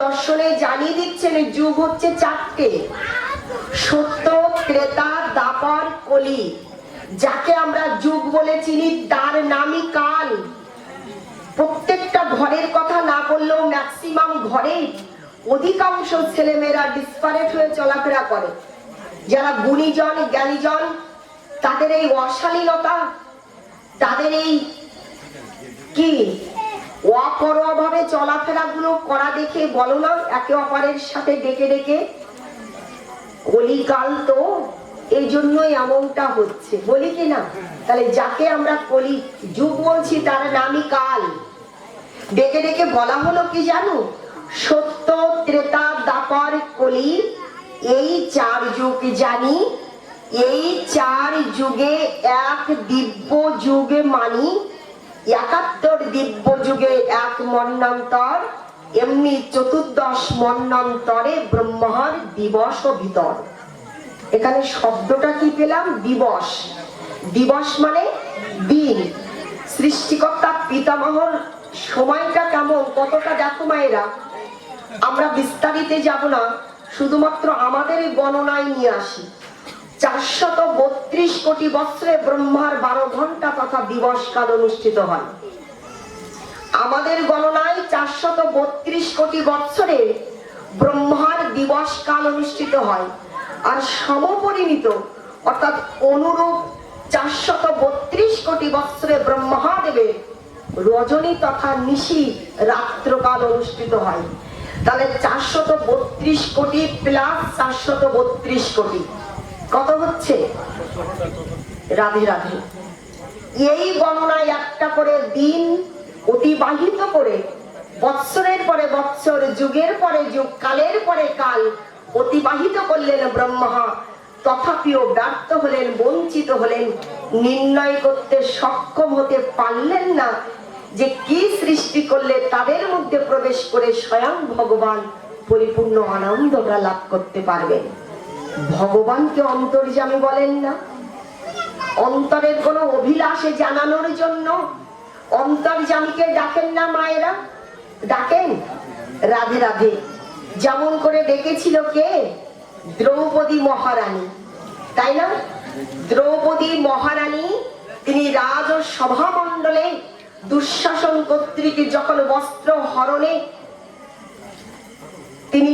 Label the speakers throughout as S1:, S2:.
S1: দর্শনে জানিয়ে দিচ্ছেন যুগ হচ্ছে চারটে। সত্য, ক্রেতা, দাপর, কলি। যাকে আমরা যুগ বলে চিনি, তার নামই কাল। প্রত্যেকটা ঘরের কথা না বললেও ম্যাক্সিমাম ঘরে অধিকাংশ ছেলেমেয়েরা ডিসপারেট হয়ে চলাফেরা করে। যারা গুণীজন, জ্ঞানীজন, তাদের এই অশালীনতা, তাদের এই কি অপরোয়া ভাবে চলাফেরা গুলো করা দেখে বলো না, একে অপরের সাথে ডেকে ডেকে। কলিকাল তো এই জন্যই এমনটা হচ্ছে, বলি কি না? তাহলে যাকে আমরা কলি যুগ বলছি, তার নামই কাল। ডেকে ডেকে বলা হলো কি জানো? সত্য, ত্রেতা, দাপর, কলি, এই চার যুগ জানি, এই চার যুগে এক দিব্য যুগে মানি একাত্তর দিব্য যুগে এক মন্নান্তর, এমনি চতুর্দশ মন্নান্তরে ব্রহ্মার দিবস ও ভিতর এখানে শব্দটা কি পেলাম? দিবস। দিবস মানে দিন। সৃষ্টিকর্তা পিতামহর সময়টা কেমন? কতটা দেখো মায়েরা? আমরা বিস্তারিতে যাব না, শুধুমাত্র আমাদের গণনায় নিয়ে আসি। চারশত বত্রিশ কোটি বছরে ব্রহ্মার বারো ঘণ্টা তথা দিবস কাল অনুষ্ঠিত হয়। আমাদের গণনায় চারশত বত্রিশ কোটি বছরে ব্রহ্মার দিবস কাল অনুষ্ঠিত হয় আর সমপরিমিত, অর্থাৎ অনুরূপ চারশত বত্রিশ কোটি বছরে ব্রহ্মাদেবের রজনী তথা নিশি রাত্রকাল অনুষ্ঠিত হয়। তাহলে চারশত বত্রিশ কোটি প্লাস চারশত বত্রিশ কোটি। কত হচ্ছে? রাধে রাধে। এই গণনায় একটা করে দিন অতিবাহিত করে বৎসরের পরে বৎসর, যুগের পরে যুগ, কালের পরে কাল অতিবাহিত করলেন ব্রহ্মা। তথাপিও ব্যর্থ হলেন, বঞ্চিত হলেন, নির্ণয় করতে সক্ষম হতে পারলেন না যে কি সৃষ্টি করলে তাদের মধ্যে প্রবেশ করে স্বয়ং ভগবান পরিপূর্ণ আনন্দটা লাভ করতে পারবেন। ভগবানকে অন্তর্যামী বলেন না, অন্তরের কোনো অভিলাষে জানানোর জন্য অন্তর্জামীকে ডাকেন না মায়েরা? ডাকেন? রাধে রাধে। যেমন করে ডেকেছিল কে? দ্রৌপদী মহারানী। তাই না? দ্রৌপদী মহারানী, তিনি রাজ সভা মণ্ডলে দুঃশাসন কর্তৃক যখন বস্ত্র হরণে তিনি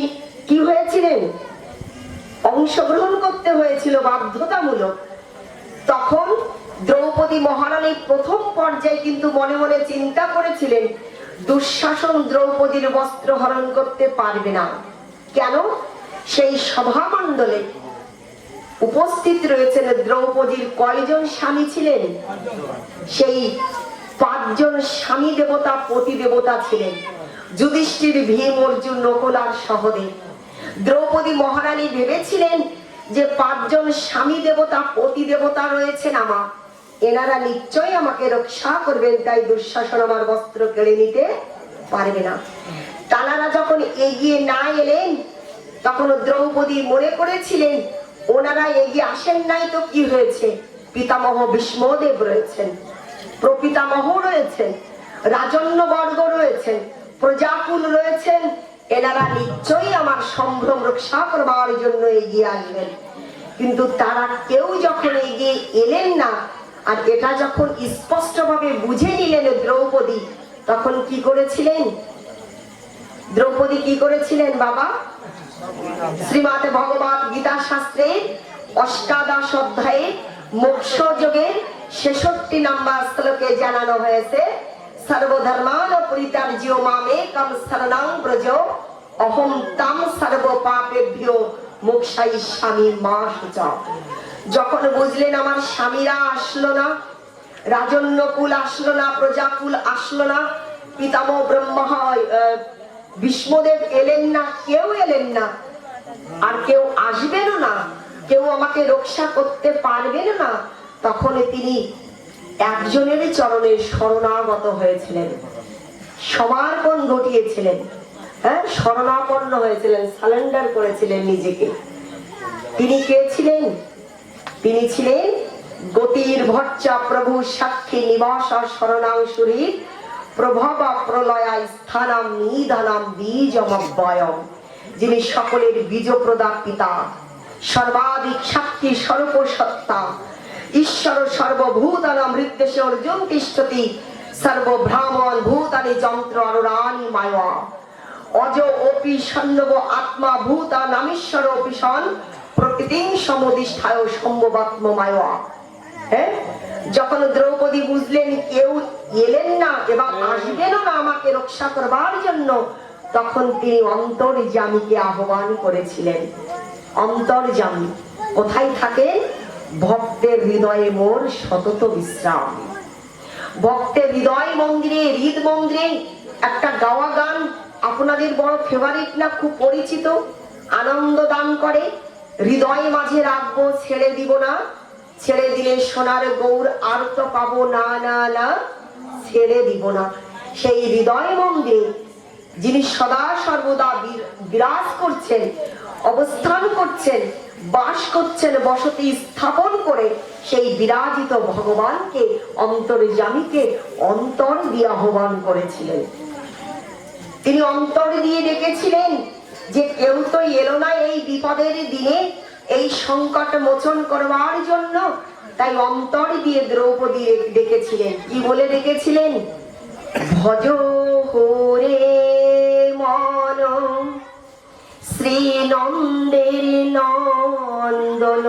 S1: কি হয়েছিলেন? অংশগ্রহণ করতে হয়েছিল বাধ্যতামূলক। তখন দ্রৌপদী মহারানী প্রথম পর্যায়ে কিন্তু মনে মনে চিন্তা করেছিলেন, দুঃশাসন দ্রৌপদীর বস্ত্র হরণ করতে পারবে না। কেন? সেই সভামণ্ডলে উপস্থিত রয়েছেন দ্রৌপদীর কয়জন স্বামী ছিলেন? সেই পাঁচজন স্বামী দেবতা, পতি দেবতা ছিলেন। যুধিষ্ঠির, ভীম, অর্জুন, নকুল আর সহদেব। দ্রৌপদী মহারানী ভেবেছিলেন যে পাঁচজন স্বামী দেবতা, পতি দেবতা রয়েছেন আমার এনারা নিশ্চয়ই আমাকে রক্ষা করবেন, তাই দুঃশাসন আমার বস্ত্র কেড়ে নিতে পারবে না। তানারা যখন এগিয়ে না এলেন তখন দ্রৌপদী মনে করেছিলেন, ওনারা এগিয়ে আসেন নাই তো কি হয়েছে? পিতামহ ভীষ্মদেব রয়েছেন প্রপিতামহ রয়েছেন, রাজন্যবর্গ রয়েছেন, প্রজাকুল রয়েছেন এনারা নিশ্চয়ই আমার সম্ভ্রম রক্ষা করবার জন্য এগিয়ে আসবেন। কিন্তু তারা কেউ যখন এগিয়ে এলেন না, আর এটা যখন স্পষ্টভাবে বুঝে নিলেন দ্রৌপদী, তখন কি করেছিলেন? দ্রৌপদী কি করেছিলেন বাবা? শ্রীমতে ভগবত গীতা শাস্ত্রে অষ্টাদশ অধ্যায়ে মোক্ষ যোগের ছেষট্টি নাম্বার শ্লোকে জানানো হয়েছে সর্বধর্মান পরিত্যাজ্য মামে কম শরণাং ব্রজ অহম তাম সর্ব পাপেভ্য মোক্ষাই স্বামী মা যখন বুঝলেন আমার স্বামীরা আসলো না, রাজন্যকুল আসলো না, প্রজাকুল আসলো না, পিতামহ ব্রহ্মা বিষ্ণুদেব এলেন না, কেউ এলেন না, আর কেউ আসবেনও না, কেউ আমাকে রক্ষা করতে পারবেন না তখন তিনি একজনের চরণে শরণাগত হয়েছিলেন। সমার্পণ ঘটিয়েছিলেন। হ্যাঁ শরণাপন্ন হয়েছিলেন, সালেন্ডার করেছিলেন নিজেকে। তিনি কে ছিলেন? তিনি ছিলেন গতির ভট্টা প্রভু সাক্ষী নিবাস শরণাংশুরী প্রভব প্রলয়া স্থানাম নিধানাম বীজমব্যয়ম যিনি সকলের বীজ প্রদা পিতা। সর্বাধিক সাক্ষী সর্বসত্তা ঈশ্বর সর্বভূতানাম হৃদ্দেশে অর্জুন তিষ্ঠতি। সর্বভ্রামণ ভূতানি যন্ত্র অনুরানি মায়া। অজ অপি সন্নব আত্মা ভূতা নামীশ্বর অপি সন প্রকৃতি সমধিষ্ঠায় সম্ভবাত্ম মায়া। হ্যাঁ যখন দ্রৌপদী বুঝলেন কেউ এলেন না এবং আসবেনও না আমাকে রক্ষা করবার জন্য, তখন তিনি অন্তর্জামীকে আহ্বান করেছিলেন। অন্তর্জামী কোথায় থাকেন? ভক্তের হৃদয়ে মোর সতত বিশ্রাম। ভক্তের হৃদয় মন্দিরে, হৃদ মন্দিরে একটা গাওয়া গান আপনাদের বড় ফেভারিট না, খুব পরিচিত, আনন্দ দান করে। হৃদয় মাঝে রাখব, ছেড়ে দিব না। ছেড়ে দিলে সোনার গৌর আর তো পাবো না না না, ছেড়ে দিব না। সেই হৃদয় মন্দিরে যিনি সদা সর্বদা বীর- বিরাজ করছেন, অবস্থান করছেন বাস করছেন, বসতি স্থাপন করে সেই বিরাজিত ভগবানকে অন্তর্জামীকে অন্তর দিয়ে আহ্বান করেছিলেন। তিনি অন্তর দিয়ে ডেকেছিলেন যে কেউ তো এলো না এই বিপদের দিনে, এই সংকট মোচন করবার জন্য। তাই অন্তর দিয়ে দ্রৌপদী ডেকেছিলেন। কি বলে ডেকেছিলেন? ভজ হরে শ্রীনন্দের নন্দন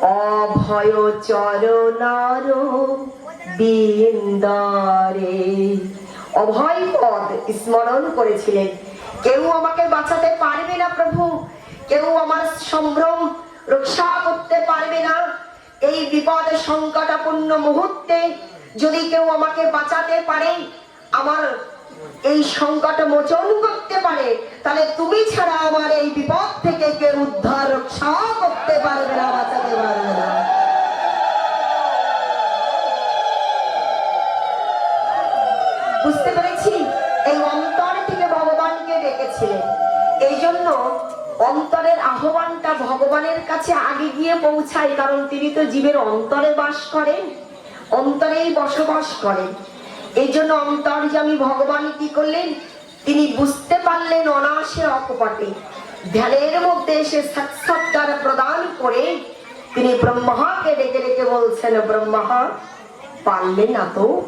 S1: অভয় চরণার বিন্দরে। অভয় পদ স্মরণ করেছিলেন। কেউ আমাকে বাঁচাতে পারবে না প্রভু। কেউ আমার সম্ভ্রম রক্ষা করতে পারবে না। এই বিপদ সংকটাপূর্ণ মুহূর্তে যদি কেউ আমাকে বাঁচাতে পারে, আমার এই সংকট মোচন করতে পারে, তাহলে তুমি ছাড়া আমার এই বিপদ থেকে কেউ উদ্ধার, রক্ষা করতে পারবে না, বাঁচাতে পারবে না। বুঝতে পেরেছি? এই অন্তর থেকে ভগবানকে ডেকেছিলেন এই জন্য অন্তরের আহ্বানটা ভগবানের কাছে আগে গিয়ে পৌঁছায়, কারণ তিনি তো জীবের অন্তরে বাস করেন, অন্তরেই বসবাস করেন। এই জন্য অন্তর্যামী ভগবান কি করলেন? তিনি বুঝতে পারলেন অনাসে অকপটে ধ্যানের মধ্যে এসে সাক্ষাৎকার প্রদান করে তিনি ব্রহ্মাকে ডেকে ডেকে বলছেন, ব্রহ্মা, পারলে না তো?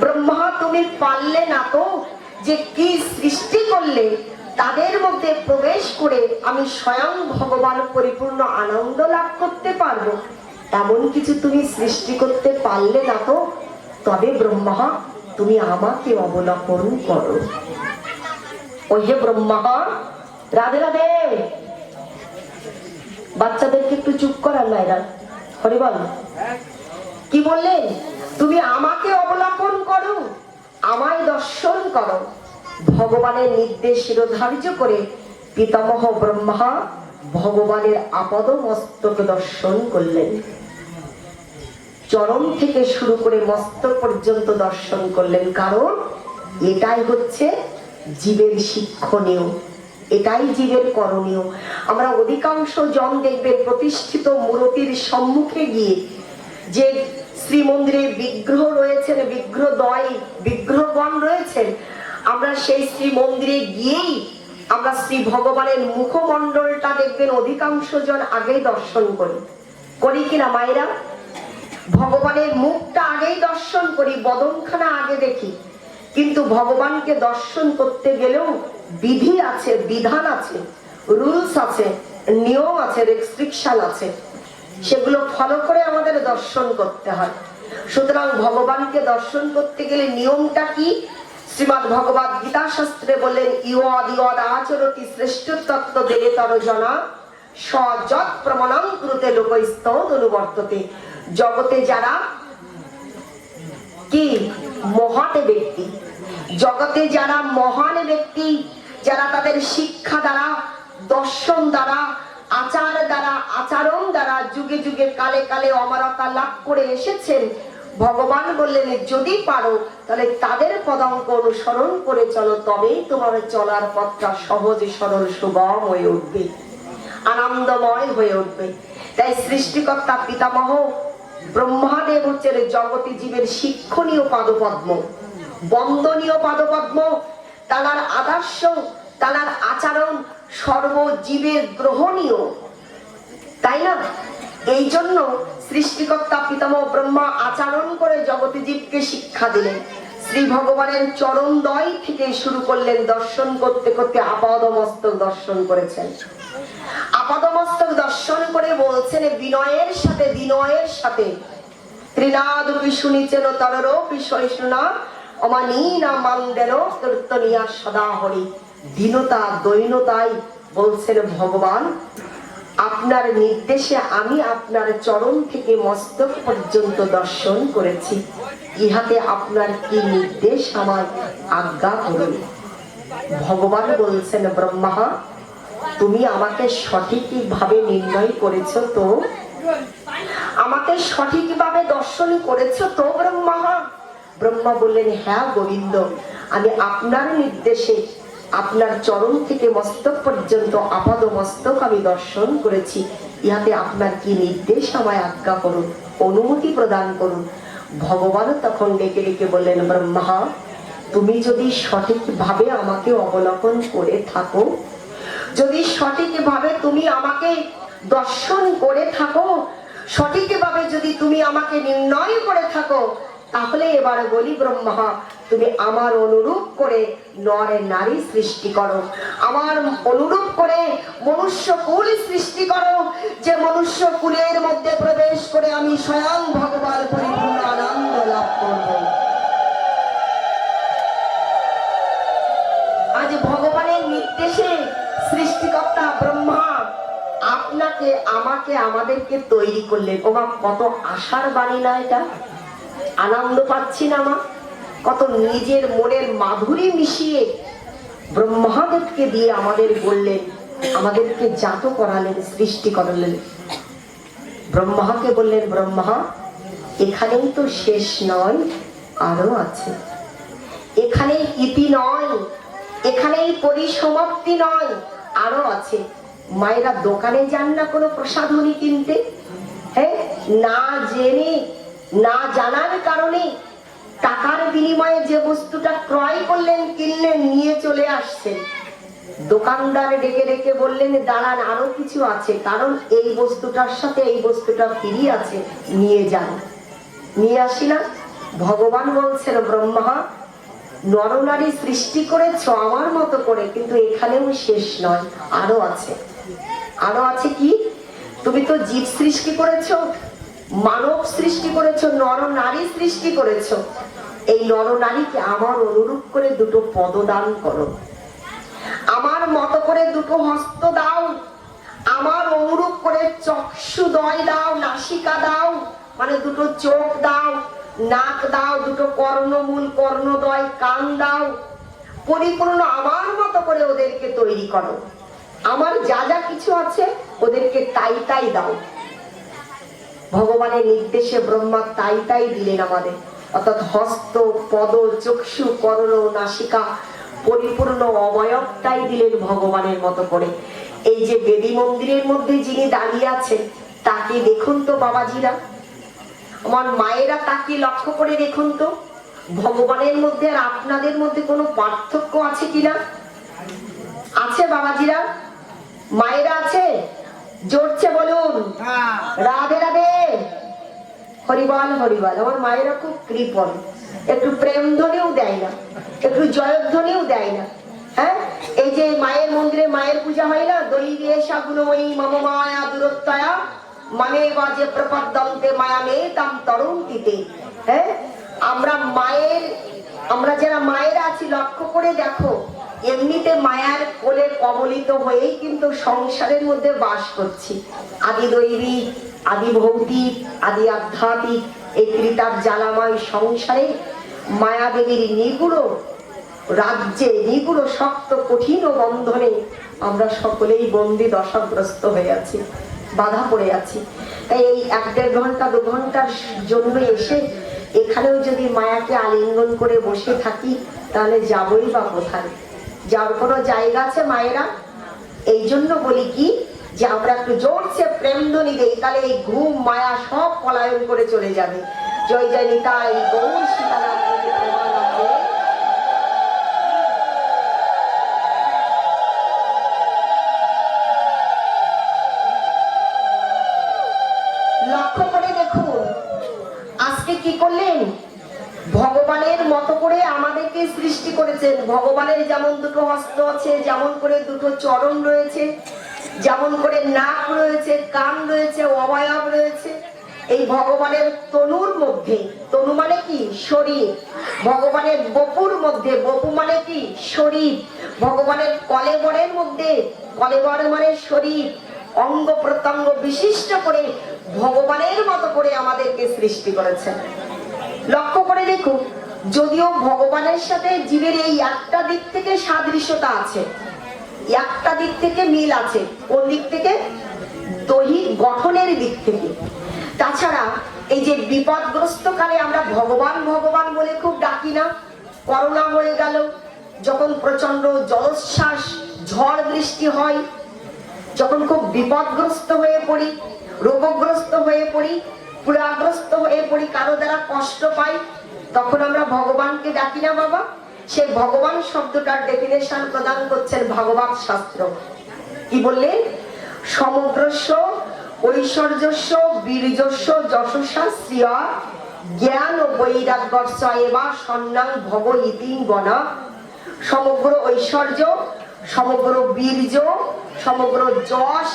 S1: ব্রহ্মা, তুমি পারলে না তো? যে কি সৃষ্টি করলে, তাদের মধ্যে প্রবেশ করে আমি স্বয়ং ভগবান পরিপূর্ণ আনন্দ লাভ করতে পারব। এমন কিছু তুমি সৃষ্টি করতে পারলে না তো? তবে ব্রহ্মা, তুমি আমাকে অবলম্বন করো। ওই যে ব্রহ্মা, রাধে রাধে। বাচ্চাদেরকে একটু চুপ করার এরা। হরি বল। কি বললেন তুমি আমাকে অবলম্বন করো, আমায় দর্শন করো। ভগবানের নির্দেশ শিরোধার্য করে পিতামহ ব্রহ্মা ভগবানের আপদ মস্তক দর্শন করলেন। চরম থেকে শুরু করে মস্তক পর্যন্ত দর্শন করলেন। কারণ এটাই হচ্ছে জীবের শিক্ষণীয়। এটাই জীবের করণীয়। আমরা অধিকাংশ জন দেখবেন প্রতিষ্ঠিত মূরতির সম্মুখে গিয়ে যে শ্রীমন্দিরে বিগ্রহ রয়েছেন, বিগ্রহ দয়, বিগ্রহগণ রয়েছেন, আমরা সেই শ্রী মন্দিরে গিয়েই আমরা শ্রী ভগবানের মুখমণ্ডলটা দেখবেন অধিকাংশ জন আগেই দর্শন করি। করি কিনা মায়েরা? ভগবানের মুখটা আগেই দর্শন করি, বদনখানা আগে দেখি। কিন্তু ভগবানকে দর্শন করতে গেলেও বিধি আছে, বিধান আছে, রুলস আছে, নিয়ম আছে রেস্ট্রিকশন আছে। সেগুলো ফলো করে আমাদের দর্শন করতে হয়। সুতরাং ভগবানকে দর্শন করতে গেলে নিয়মটা কি? শ্রীমদ ভগবত গীতা শাস্ত্রে বললেন ইয়দ ইয়দ আচরতি শ্রেষ্ঠ তত্ত্ব দেবে তর জনা, সযৎ প্রমাণং কুরুতে লোকস্ত অনুবর্ততে। জগতে যারা কি মহান ব্যক্তি, জগতে যারা মহান ব্যক্তি, যারা তাদের শিক্ষা দ্বারা, দর্শন দ্বারা, আচার দ্বারা, আচরণ দ্বারা যুগে যুগে কালে কালে অমরতা লাভ করে এসেছেন, ভগবান বললেন, যদি পারো, তাহলে তাদের পদাঙ্ক অনুসরণ করে চলো, তবেই তোমার চলার পথটা সহজ, সরল, সুগম হয়ে উঠবে, আনন্দময় হয়ে উঠবে। তাই সৃষ্টিকর্তা পিতামহ ব্রহ্মাদেব হচ্ছেন জগতি জীবের শিক্ষণীয় পাদপদ্ম, বন্দনীয় পাদপদ্ম। তার আদর্শ তার আচরণ সর্বজীবের গ্রহণীয়। তাই না? এই জন্য সৃষ্টিকর্তা পিতামহ ব্রহ্মা আচরণ করে জগতি জীবকে শিক্ষা দিলেন। শ্রী ভগবানের চরণ দয় থেকে শুরু করলেন দর্শন করতে করতে আপাদ মস্তক দর্শন করেছেন। আপাদ মস্তক দর্শন করে বলছেন, বিনয়ের সাথে বিনয়ের সাথে। ত্রিনাদ শুনিছেন তরর বিষয়শুনা অমানীনা মান্দের কীর্তনিয়া সদা হরি। দীনতা, দৈনতাই বলছেন ভগবান, আপনার নির্দেশে আমি আপনার চরণ থেকে মস্তক পর্যন্ত দর্শন করেছি। ইহাতে আপনার কি নির্দেশ আমার আজ্ঞা করুন। ভগবান বলছেন, ব্রহ্মা তুমি আমাকে সঠিকভাবে নির্ণয় করেছ তো? আমাকে সঠিকভাবে দর্শন করেছ তো, ব্রহ্মা? ব্রহ্মা বললেন হ্যাঁ গোবিন্দ, আমি আপনার নির্দেশে আপনার চরণ থেকে মস্তক পর্যন্ত আপাদ মস্তক আমি দর্শন করেছি। ইহাতে আপনার কি নির্দেশ আমায় আজ্ঞা করুন, অনুমতি প্রদান করুন? ভগবান তখন ডেকে ডেকে বললেন, ব্রহ্মা, তুমি যদি সঠিকভাবে আমাকে অবলোকন করে থাকো যদি সঠিকভাবে তুমি আমাকে দর্শন করে থাকো, সঠিকভাবে যদি তুমি আমাকে নির্ণয় করে থাকো, তাহলে এবার বলি ব্রহ্মা, তুমি আমার অনুরূপ করে নরে নারী সৃষ্টি করো। আমার অনুরূপ করে মনুষ্য কুল সৃষ্টি করো, যে মনুষ্য কুলের মধ্যে প্রবেশ করে আমি স্বয়ং ভগবান পরিপূর্ণ আনন্দ লাভ করব। আজ ভগবানের নির্দেশে সৃষ্টিকর্তা ব্রহ্মা, আপনাকে, আমাকে, আমাদেরকে তৈরি করলেন। ওমা কত আশার বাণী না এটা? আনন্দ পাচ্ছি না মা। কত নিজের মনের মাধুরী মিশিয়ে ব্রহ্মাদেবকে দিয়ে আমাদের বললেন, আমাদেরকে জাত করালেন, সৃষ্টি করালেন। ব্রহ্মাকে বললেন, ব্রহ্মা, এখানেই তো শেষ নয়, আরও আছে। এখানে ইতি নয়, এখানেই পরিসমাপ্তি নয় আরও আছে। মায়েরা দোকানে যান না কোনো প্রসাধনী কিনতে। হ্যাঁ না জেনে, না জানার কারণে টাকার বিনিময়ে যে বস্তুটা ক্রয় করলেন, কিনলেন, নিয়ে চলে আসছেন। দোকানদার ডেকে ডেকে বললেন, দাঁড়ান, আরও কিছু আছে। কারণ এই বস্তুটার সাথে এই বস্তুটা ফিরি আছে। নিয়ে যান। নিয়ে আসি না ভগবান বলছেন, ব্রহ্মা নরনারী সৃষ্টি করেছ আমার মতো করে, কিন্তু এখানেও শেষ নয়, আরও আছে। আরও আছে কি? তুমি তো জীব সৃষ্টি করেছ, মানব সৃষ্টি করেছ নর নারী সৃষ্টি করেছ। এই নর নারীকে আমার অনুরূপ করে দুটো পদদান করো। আমার মতো করে দুটো হস্ত দাও, আমার অনুরূপ করে চক্ষু দয় দাও, নাসিকা দাও মানে দুটো চোখ দাও। নাক দাও, দুটো কর্ণমূল কর্ণদয় কান দাও। পরিপূর্ণ আমার মতো করে ওদেরকে তৈরি করো। আমার যা যা কিছু আছে, ওদেরকে তাই তাই দাও। ভগবানের নির্দেশে ব্রহ্মা তাই তাই দিলেন আমাদের। অর্থাৎ হস্ত, পদ, চক্ষু, করণ, নাসিকা, পরিপূর্ণ অবয়বটাই দিলেন ভগবানের মতো করে। এই যে দেবী মন্দিরের মধ্যে যিনি দাঁড়িয়ে আছেন, তাকে দেখুন তো বাবাজিরা। আমার মায়েরা তাকে লক্ষ্য করে দেখুন তো ভগবানের মধ্যে আর আপনাদের মধ্যে কোনো পার্থক্য আছে কিনা? আছে বাবাজিরা? মায়েরা আছে? জোরছে বলুন। রাধে রাধে। হরিবল হরিবল আমার মায়েরা খুব কৃপণ। একটু প্রেম ধ্বনিও দেয় না। একটু জয়ধ্বনিও দেয় না। হ্যাঁ? এই যে মায়ের মন্দিরে মায়ের পূজা হয় না? দৈবে গুণময়ী মম মায়া দূরত্বয়া। মানে বাজে প্রপদ্যন্তে মায়া মে তাম তরুণটিতে হ্যাঁ? আমরা মায়ের, আমরা যারা মায়েরা আছি, লক্ষ্য করে দেখো, এমনিতে মায়ার কোলে কবলিত হয়েই কিন্তু সংসারের মধ্যে বাস করছি। আদি দৈবিক আদি ভৌতিক আদি আধ্যাত্মিক এই ত্রিতাপ জ্বালাময় সংসারে মায়া দেবীর নিগুড়ো, রাজ্যে নিগুড়ো শক্ত কঠিন বন্ধনে আমরা সকলেই বন্দি দশাগ্রস্ত হয়ে আছি। বাধা পড়ে আছি তাই এই এক দেড় ঘণ্টা, দু ঘণ্টার জন্য এসে এখানেও যদি মায়াকে আলিঙ্গন করে বসে থাকি, তাহলে যাবই বা কোথায়? যার কোনো জায়গা আছে মায়েরা? এই জন্য বলি কি, যে আমরা একটু জোরছে প্রেমধ্বনি দেই, তাহলে এই ঘুম, মায়া সব পলায়ন করে চলে যাবে। জয় জয় নিতাই, গৌর সীতারাম। সৃষ্টি করেছেন। ভগবানের যেমন দুটো হস্ত আছে, যেমন করে দুটো চরণ রয়েছে, যেমন করে নাক রয়েছে, কান রয়েছে, অবয়ব রয়েছে। এই ভগবানের তনুর মধ্যে, তনু মানে কি? শরীর। ভগবানের বপুর মধ্যে, বপু মানে কি? শরীর। ভগবানের কলেবরের মধ্যে, কলেবর মানে শরীর। অঙ্গ প্রত্যঙ্গ বিশিষ্ট করে ভগবানের মতো করে আমাদেরকে সৃষ্টি করেছেন। লক্ষ্য করে দেখুন যদিও ভগবানের সাথে জীবের এই একটা দিক থেকে সাদৃশ্যতা আছে, একটা দিক থেকে মিল আছে, কোন দিক থেকে? দৈহিক গঠনের দিক থেকে। তাছাড়া এই যে বিপদগ্রস্ত কালে আমরা ভগবান ভগবান বলে খুব ডাকি না করোনা হয়ে গেল, যখন প্রচণ্ড জলোচ্ছ্বাস, ঝড় বৃষ্টি হয়, যখন খুব বিপদগ্রস্ত হয়ে পড়ি, রোগগ্রস্ত হয়ে পড়ি পুরাগ্রস্ত হয়ে পড়ি, কারও দ্বারা কষ্ট পাই তখন আমরা ভগবানকে ডাকি না বাবা। সেই ভগবান শব্দটার ডেফিনেশন প্রদান করছেন ভগবান শাস্ত্র। কি বললেন সমগ্রস্ব ঐশ্বর্যস্ব বীর্যস্ব যশস্বা শ্রিয়া, জ্ঞান ও বৈরাগ্যস্ব এবা সন্ন্যাং ভব ইতি গণা সমগ্র ঐশ্বর্য, সমগ্র বীর্য, সমগ্র যশ,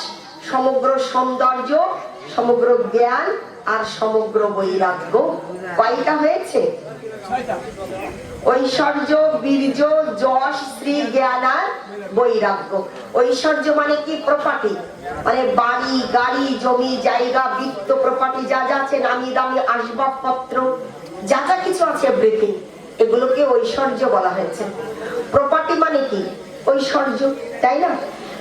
S1: সমগ্র সৌন্দর্য, সমগ্র জ্ঞান আর সমগ্র বৈরাগ্য। কয়টা হয়েছে? ঐশ্বর্য, বীর্য, যশ, শ্রী জ্ঞান আর বৈরাগ্য। ঐশ্বর্য মানে কি? প্রপার্টি। মানে বাড়ি, গাড়ি, জমি, জায়গা, বৃত্ত প্রপার্টি যা যা আছে, নামি দামি আসবাবপত্র, যা যা কিছু আছে এভরিথিং এগুলোকে ঐশ্বর্য বলা হয়েছে। প্রপার্টি মানে কি? ঐশ্বর্য, তাই না?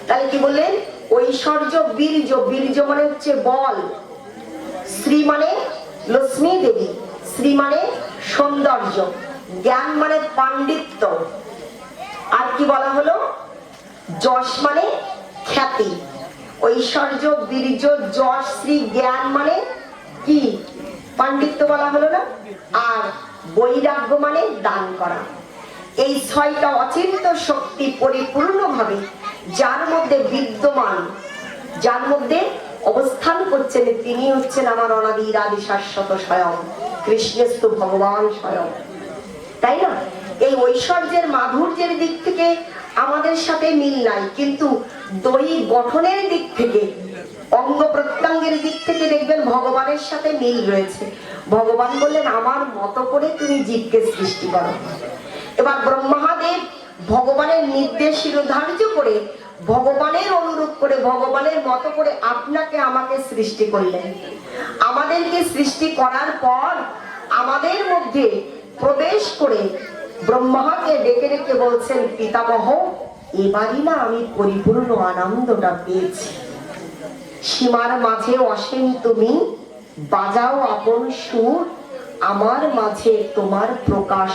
S1: তাহলে কি বললেন? ঐশ্বর্য, বীর্য বীর্য মানে হচ্ছে বল। শ্রী মানে লক্ষ্মী দেবী। শ্রী মানে সৌন্দর্য, জ্ঞান মানে পাণ্ডিত্য। আর কি বলা হলো? যশ মানে খ্যাতি। ঐশ্বর্য, বীর্য, যশ শ্রী জ্ঞান মানে কি? পাণ্ডিত্য বলা হলো না? আর বৈরাগ্য মানে দান করা। এই ছয়টা অচিন্ত শক্তি পরিপূর্ণভাবে যার মধ্যে বিদ্যমান, যার মধ্যে অবস্থান করছেন তিনি হচ্ছেন আমার অনাদির আদি শাশ্বত স্বয়ং। কৃষ্ণস্তু ভগবান স্বয়ং। তাই না? এই ঐশ্বর্যের মাধুর্যের দিক থেকে আমাদের সাথে মিল নাই, কিন্তু দৈহিক গঠনের দিক থেকে, অঙ্গ প্রত্যঙ্গের দিক থেকে দেখবেন ভগবানের সাথে মিল রয়েছে। ভগবান বললেন, আমার মতো করে তুমি জীবকে সৃষ্টি করো। এবার ব্রহ্মাদেব ভগবানের নির্দেশ শিরোধার্য করে ভগবানের অনুরূপ করে, ভগবানের মতো করে আপনাকে আমাকে সৃষ্টি করলেন। আমাদেরকে সৃষ্টি করার পর আমাদের মধ্যে প্রবেশ করে ব্রহ্মাকে ডেকে ডেকে বলছেন, পিতামহ, এবারই না আমি পরিপূর্ণ আনন্দটা পেয়েছি। সীমার মাঝে অসীম তুমি, বাজাও আপন সুর, আমার মাঝে তোমার প্রকাশ